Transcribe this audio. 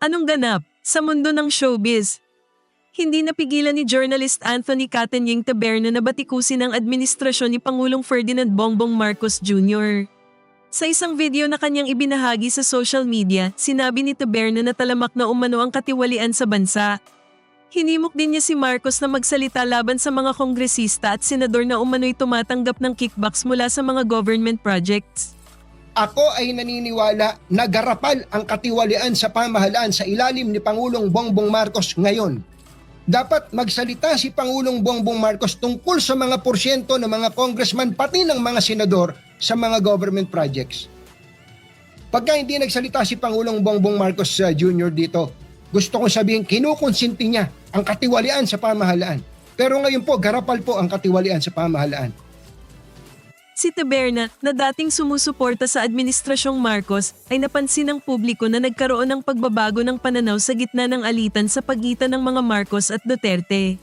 Anong ganap sa mundo ng showbiz? Hindi napigilan ni journalist Anthony Catanying Taberna na batikusin ang administrasyon ni Pangulong Ferdinand Bongbong Marcos Jr. Sa isang video na kanyang ibinahagi sa social media, sinabi ni Taberna na talamak na umano ang katiwalian sa bansa. Hinimok din niya si Marcos na magsalita laban sa mga kongresista at senador na umano'y tumatanggap ng kickbacks mula sa mga government projects. Ako ay naniniwala na garapal ang katiwalian sa pamahalaan sa ilalim ni Pangulong Bongbong Marcos ngayon. Dapat magsalita si Pangulong Bongbong Marcos tungkol sa mga porsyento ng mga congressman pati ng mga senador sa mga government projects. Pagka hindi nagsalita si Pangulong Bongbong Marcos uh, Jr. dito, gusto kong sabihin kinukonsinti niya ang katiwalian sa pamahalaan. Pero ngayon po, garapal po ang katiwalian sa pamahalaan. Si Taberna, na dating sumusuporta sa Administrasyong Marcos, ay napansin ng publiko na nagkaroon ng pagbabago ng pananaw sa gitna ng alitan sa pagitan ng mga Marcos at Duterte.